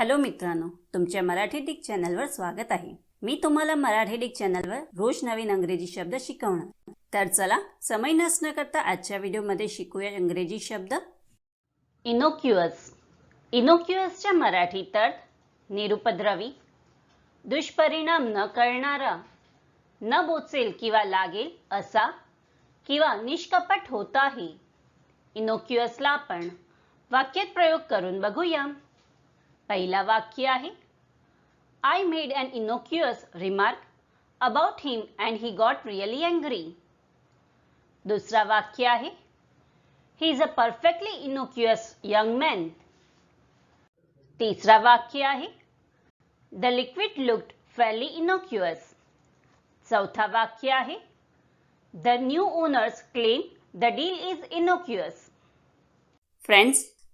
Hello मित्रांनो तुमच्या Marathi Dick चॅनलवर स्वागत आहे. मी तुम्हाला मराठी डिक चॅनलवर रोज नवीन इंग्रजी शब्द शिकवणार. तर चला समय नसणं करता आजच्या व्हिडिओमध्ये शिकूया इंग्रजी शब्द. इनोक्युअस इनोक्युअसच्या मराठी तर निरुपद्रवी. दुष्परिणाम न करणारा न बोचेल किंवा लागेल असा किंवा निष्कपट होताही. इनोक्युअसला आपण वाक्यात प्रयोग करून बघूया. पहिला वाक्य आहे I made an innocuous remark about him and he got really angry दुसरा वाक्य आहे he is a perfectly innocuous young man तिसरा वाक्य आहे the liquid looked fairly innocuous चौथा वाक्य आहे the new owners claim the deal is innocuous friends